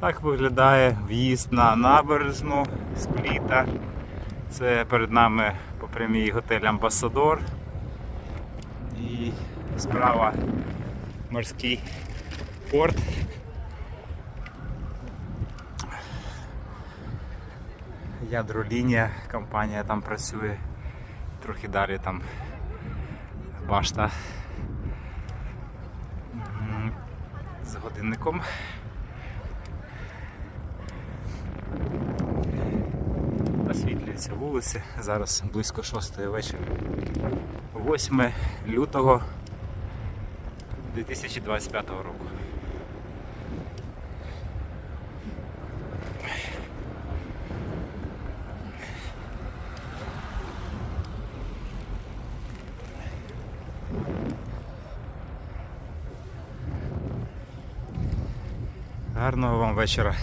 Так виглядає в'їзд на набережну Спліта. Це перед нами по прямій готель Амбасадор. І справа морський порт. Ядролінія компанія там працює. Трохи далі там башта з годинником. Освітлюються вулиці. Зараз близько 6 вечора. 8 лютого 2025 року. Гарного вам вечора.